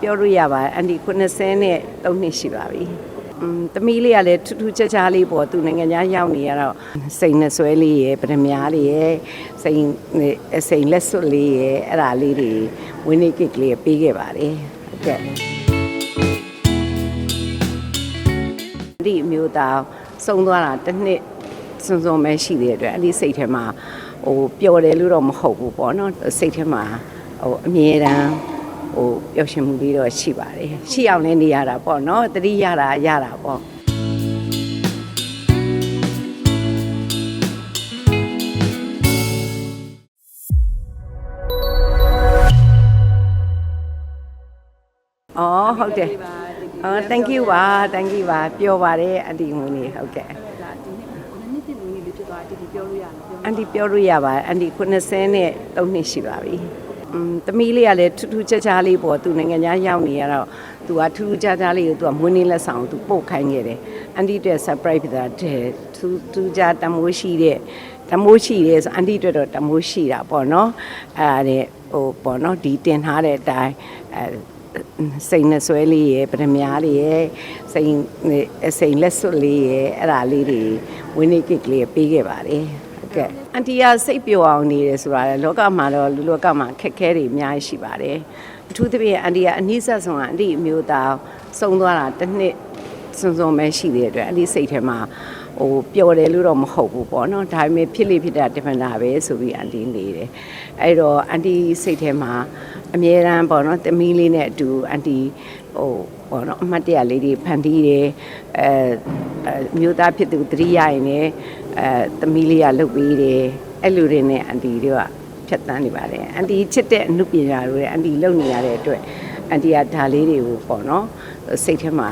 ပြောလို့ရပါတယ်အန်ဒီ90နဲ့3နှစ်ရှိပါပြီอืมတမီးလေးကလည်းထူးထူးခြားခြားလေးပေါ့သူနိုင်ငံခြားရောက်နေရတော့စိန်နဲ့ဆွဲလေးရယ်ပထမလေးရယ်စိန်နဲ့စိန်လက်စွပ်လေးရယ်အဲ့ဒါလေးတွေဝင်းနေကစ်ကလေးပေးခဲ့ပါတယ်ဟုတ်ကဲ့ဒီအမျိုးသားစုံသွားတာတစ်နှစ်စွန်စွန်ပဲရှိတဲ့အတွက်အဲ့ဒီစိတ်ထဲမှာဟိုပျော်တယ်လို့တော့မဟုတ်ဘူးပေါ့နော်စိတ်ထဲမှာဟိုအမြဲတမ်း ဟိုပျော်ရွှင်မှုလေးတော့ရှိပါတယ်ရှိအောင်လည်းနေရတာပေါ့နော်တတိရတာရတာပေါ့အော်ဟုတ်တယ်အော် thank you ပါ thank you ပါပြောပါတယ်အန်တီငွေနေဟုတ်ကဲ့ဒါဒီနေ့ခုနှစ်နှစ်လူကြီးလေးဖြစ်သွားတယ်ဒီပြောလို့ရတယ်ပြောအန်တီပြောလို့ရပါတယ်အန်တီ90နဲ့3နှစ်ရှိပါပြီ อืมတမီးလေးကလည်းထူးထူးခြားခြားလေးပေါ့သူနိုင်ငံခြားရောက်နေရတော့သူကထူးထူးခြားခြားလေးကိုသူကမွေးနေ့လက်ဆောင်သူပို့ခိုင်းခဲ့တယ်အန်တီအတွက် surprise ဖြစ်တာတဲ့ထူးထူးခြားတမိုးရှိတဲ့တမိုးရှိတယ်ဆိုအန်တီအတွက်တော့တမိုးရှိတာပေါ့နော်အဲ့ဒါနဲ့ဟိုပေါ့နော်ဒီတင်ထားတဲ့အတိုင်းအဲစိန်နဲ့ဆွဲလေးရယ်ပထမလေးရယ်စိန်နဲ့စိန်လက်စွပ်လေးရယ်အဲ့ဒါလေးတွေဝင်းနေကစ်ကလေးပေးခဲ့ပါတယ်ဟုတ်ကဲ့ အန်တီကစိတ်ပျော်အောင်နေတယ်ဆိုတာလေလောကမှာတော့လူလောကမှာခက်ခဲတွေအများကြီးရှိပါတယ်အထူးသဖြင့်အန်တီကအနည်းဆက်ဆုံးကအန်တီအမျိုးသားစုံသွားတာတစ်နှစ်စွန်စွန်ပဲရှိတဲ့အတွက်အန်တီစိတ်ထဲမှာဟိုပျော်တယ်လို့တော့မဟုတ်ဘူးပေါ့နော်ဒါပေမဲ့ဖြစ်လေဖြစ်တာတမန်တာပဲဆိုပြီးအန်တီနေတယ်အဲ့တော့အန်တီစိတ်ထဲမှာအမြဲတမ်းပေါ့နော်တမီးလေးနဲ့အတူအန်တီဟို ပေါ့နော်အမှတ်တရလေးတွေဖန်တီးတယ်အဲအဲမျိုးသားဖြစ်သူတတိယရင်လည်းအဲတမီးလေးကလုပ်ပေးတယ်အဲ့လူတွေနဲ့အန်တီတွေကဖြတ်တန်းနေပါတယ်အန်တီချစ်တဲ့အမှုပညာတွေအန်တီလုပ်နေရတဲ့အတွက်အန်တီကဒါလေးတွေကိုပေါ့နော်စိတ်ထဲမှာ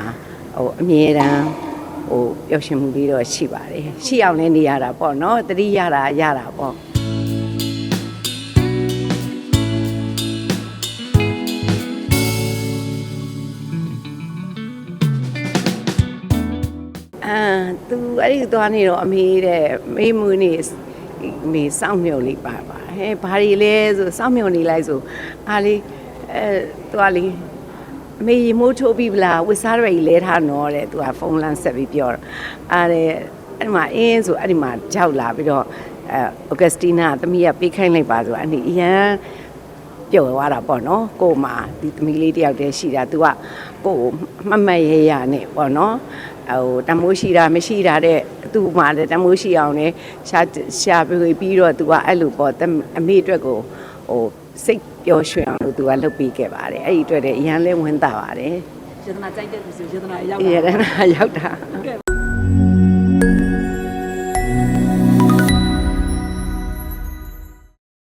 ဟိုအမြဲတမ်းဟိုပျော်ရွှင်မှုလေးတော့ရှိပါတယ်ရှိအောင်လည်းနေရတာပေါ့နော်တတိရတာရတာပေါ့ သူအဲ့ဒီသွားနေတော့အမေတဲ့မေးမူနေမေစောင့်မြုံလေးပါပါဟဲဘာတွေလဲဆိုစောင့်မြုံနေလိုက်ဆိုအားလေးအဲသွားလေးအမေရေမိုးချိုးပြီးဗလားဝစ်စားတွေလဲထားနော်တဲ့သူကဖုန်းလမ်းဆက်ပြီးပြောတော့အားတဲ့အဲ့ဒီမှာအင်းဆိုအဲ့ဒီမှာကြောက်လာပြီးတော့အဲအော်ဂက်စတီနာသမီးကပေးခိုင်းလိုက်ပါဆိုအဲ့ဒီအရန်ပျော်သွားတာပေါ့နော်ကို့မှာဒီသမီးလေးတယောက်တည်းရှိတာသူကကို့ကိုမတ်မတ်ရဲရနဲ့ပေါ့နော် ဟိုတမိုးရှိတာမရှိတာတဲ့သူ့မှာလည်းတမိုးရှိအောင်လည်းရှာရှာပြီးပြီးတော့သူကအဲ့လိုပေါ့အမေအတွက်ကိုဟိုစိတ်ပျော်ရွှင်အောင်လို့သူကလုပ်ပေးခဲ့ပါတယ်အဲ့ဒီအတွက်လည်းအရန်လဲဝင်တာပါတယ်ရတနာကြိုက်တဲ့သူဆိုရတနာရောက်ရတနာရောက်တာ